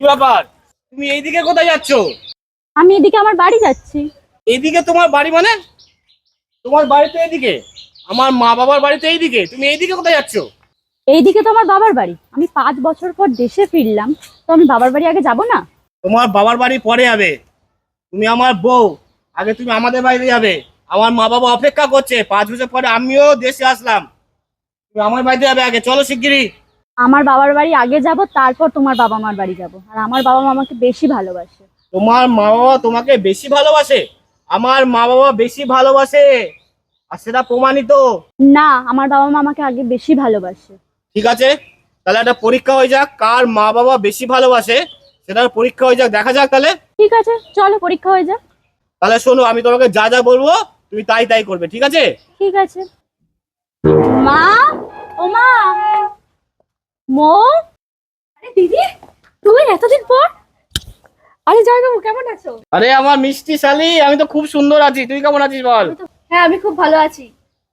কি ব্যাপার? তুমি এইদিকে কোথায় যাচ্ছ? আমি এদিকে আমার বাড়ি যাচ্ছি। এইদিকে তোমার বাড়ি মানে? তোমার বাড়ি তো এইদিকে। আমার মা বাবার বাড়ি তো এইদিকে। তুমি এইদিকে কোথায় যাচ্ছ? এইদিকে তো আমার বাবার বাড়ি। আমি পাঁচ বছর পর দেশে ফিরলাম। তো আমি বাবার বাড়ি আগে যাব না? তোমার বাবার বাড়ি পরে যাবে। তুমি আমার বউ। আগে তুমি আমাদের বাড়িতে যাবে। আমার মা বাবা অপেক্ষা করছে। পাঁচ বছর পরে আমিও দেশে আসলাম। তুমি আমার বাড়িতে যাবে আগে। চলো শিগগিরই। আমার বাবার বাড়ি আগে যাব তারপর তোমার বাবা মার বাড়ি যাব। আর আমার বাবা মা আমাকে বেশি ভালোবাসে। তোমার মা বাবা তোমাকে বেশি ভালোবাসে? আমার মা বাবা বেশি ভালোবাসে? আর সেটা প্রমাণিত। না আমার বাবা মা আমাকে আগে বেশি ভালোবাসে। ঠিক আছে তাহলে একটা পরীক্ষা হয়ে যাক কার মা বাবা বেশি ভালোবাসে? সেটার পরীক্ষা হয়ে যাক দেখা যাক তাহলে। ঠিক আছে চলো পরীক্ষা হয়ে যাক। তাহলে শোনো আমি তোমাকে যা যা বলব তুমি তাই তাই করবে ঠিক আছে? ঠিক আছে। মা? ও মা? মো? আরে দিদি তুই এতদিন পর? আরে জয় বাবু কেমন আছো? আরে আমার মিষ্টি শালি আমি তো খুব সুন্দর আছি। তুই কেমন আছিস বল? হ্যাঁ আমি খুব ভালো আছি।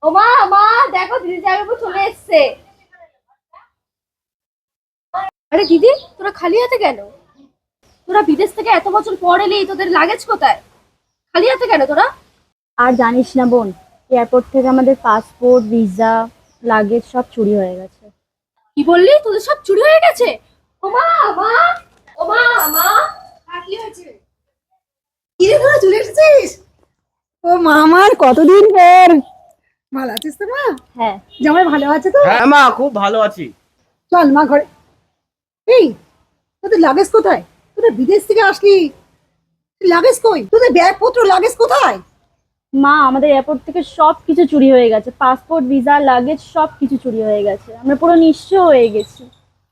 ও মা মা দেখো দিদি জয় বাবু চলে এসছে। আরে দিদি তোরা খালি হাতে কেন? তোরা বিদেশ থেকে এত বছর পর এলি তোদের লাগেজ কোথায়? খালি হাতে কেন তোরা? আর জানিস না বোন এয়ারপোর্ট থেকে আমাদের পাসপোর্ট ভিসা লাগেজ সব চুরি হয়ে গেছে। কি বললি? তোদের সব চুরি হয়ে গেছে? ও মা মা ও মা মা। কি হয়েছে। কিরে তোরা চলে এসেছিস? ও মা আমার কতদিন পর? ভালো আছিস তো মা? হ্যাঁ। জামাই ভালো আছে তো? হ্যাঁ মা খুব ভালো আছি। চল মা ঘরে। এই তোদের লাগেজ কোথায়? তোরা বিদেশ থেকে আসলি। লাগেজ কই? তোদের ব্যাগপত্র লাগেজ কোথায়? মা আমাদের এয়ারপোর্ট থেকে সব কিছু চুরি হয়ে গেছে। পাসপোর্ট ভিসা লাগেজ সব কিছু চুরি হয়ে গেছে। আমরা পুরো নিঃস্ব হয়ে গেছি।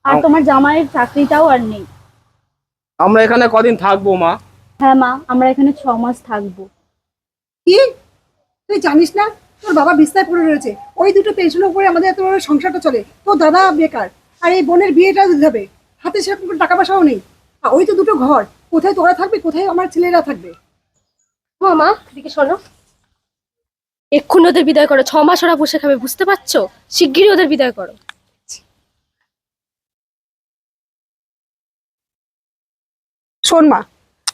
আর তোমার জামাইয়ের চাকরিটাও আর নেই। আমরা এখানে কদিন থাকব মা? হ্যাঁ মা আমরা এখানে ছ মাস থাকব। কি? তুই জানিস না? তোর বাবা বিস্তায় পড়ে রয়েছে। ওই দুটো পেনশনের উপরে আমাদের এত বড় সংসারটা চলে। তোর দাদা বেকার। আর এই বোনের বিয়েটা দিতে হবে। হাতে সেরকম কোনো টাকা পয়সাও নেই। আর ওই তো দুটো ঘর। কোথায় তোরা থাকবে কোথায় আমার ছেলেরা থাকবে? ও মা এদিকে শোনো। এক্ষুনি ওদের বিদায় করো। ছ মাস ওরা বসে খাবে, বুঝতে পারছ? শিগগিরই ওদের বিদায় করো। শোন মা,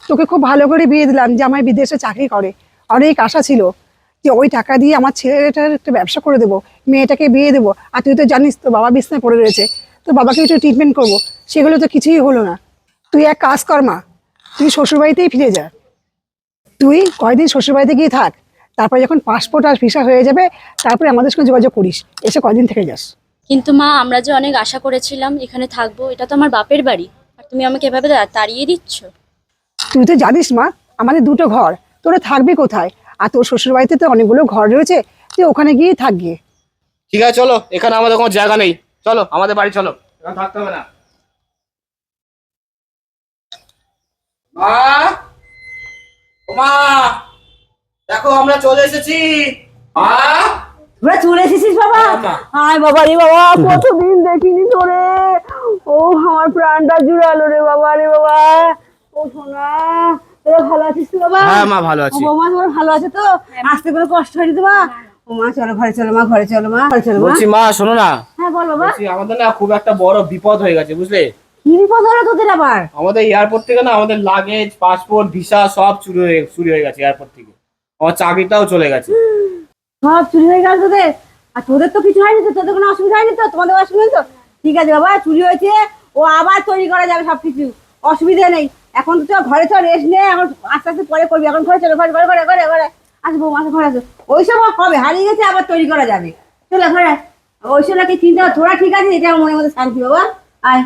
তোকে খুব ভালো করে বিয়ে দিলাম যে আমার বিদেশে চাকরি করে। অনেক আশা ছিল যে ওই টাকা দিয়ে আমার ছেলেটার একটা ব্যবসা করে দেবো, মেয়েটাকে বিয়ে দেবো। আর তুই তো জানিস তো বাবা বিছনায় পড়ে রয়েছে তো বাবাকে একটু ট্রিটমেন্ট করব। সেগুলো তো কিছুই হলো না। তুই এক কাজ কর মা, তুই শ্বশুরবাড়িতেই ফিরে যা। তুই কয়দিন শ্বশুরবাড়িতে গিয়ে থাক তারপরে যখন পাসপোর্ট আর ভিসা হয়ে যাবে তারপরে আমাদের সঙ্গে যোগাযোগ করিস। এসে কদিন থেকে যাস। কিন্তু মা আমরা যে অনেক আশা করেছিলাম এখানে থাকব এটা তো আমার বাপের বাড়ি। আর তুমি আমাকে এভাবে তাড়িয়ে দিচ্ছ? তুই তো জানিস মা আমাদের দুটো ঘর। তোরা থাকবি কোথায়? আর তোর শ্বশুর বাড়িতে তো অনেকগুলো ঘর রয়েছে তুই ওখানে গিয়েই থাকবি। ঠিক আছে চলো এখানে আমাদের কোনো জায়গা নেই। চলো আমাদের বাড়ি চলো। এখানে থাকতে হবে না। মা? ও মা! দেখো আমরা চলে এসেছি। তোরা চলে এসেছিস বাবা? হ্যাঁ, আয় বাবা রে বাবা কতদিন দেখিনি তোরে। ও আমার প্রাণটা জুড়ালো রে বাবা রে বাবা। ও সোনা তোরা ভালো আছিস তো বাবা? হ্যাঁ মা ভালো আছি। ও বৌমা তোমার ভালো আছে তো? আসতে কোনো কষ্ট হয়নি তো মা? ও মা চলো ঘরে চলো মা ঘরে চলো মা ঘরে চলো বলছি মা শোনো না। হ্যাঁ বল বাবা বলছি আমাদের না খুব একটা বড় বিপদ হয়ে গেছে বুঝলে? কি বিপদ হলো তোদের আবার? আমাদের এয়ারপোর্ট থেকে না আমাদের লাগেজ পাসপোর্ট ভিসা সব চুরি হয়ে চুরি হয়ে গেছে এয়ারপোর্ট থেকে। আমার চাকরিটাও চলে গেছে। সব চুরি হয়ে গেল তোদের। আর তোদের তো কিছু হয়নি তো, তোদের কোনো অসুবিধা হয়নি তো? তোমাদের অসুবিধা তো? ঠিক আছে বাবা, চুরি হয়েছে, ও আবার তৈরি করা যাবে সব কিছু অসুবিধা নেই। এখন তো ঘরে চল রেস্ট নে এখন আস্তে আস্তে পরে করবি। এখন ঘরে চলো, ঘরে ঘরে ঘরে ঘরে। ঘরে আসব মাসে ঘরে আসো। ওই সব হবে হারিয়ে গেছে, আবার তৈরি করা যাবে। চলো ঘরে ওই সব কি চিন্তা তোরা ঠিক আছে এটা মনের মধ্যে শান্তি বাবা। আয়।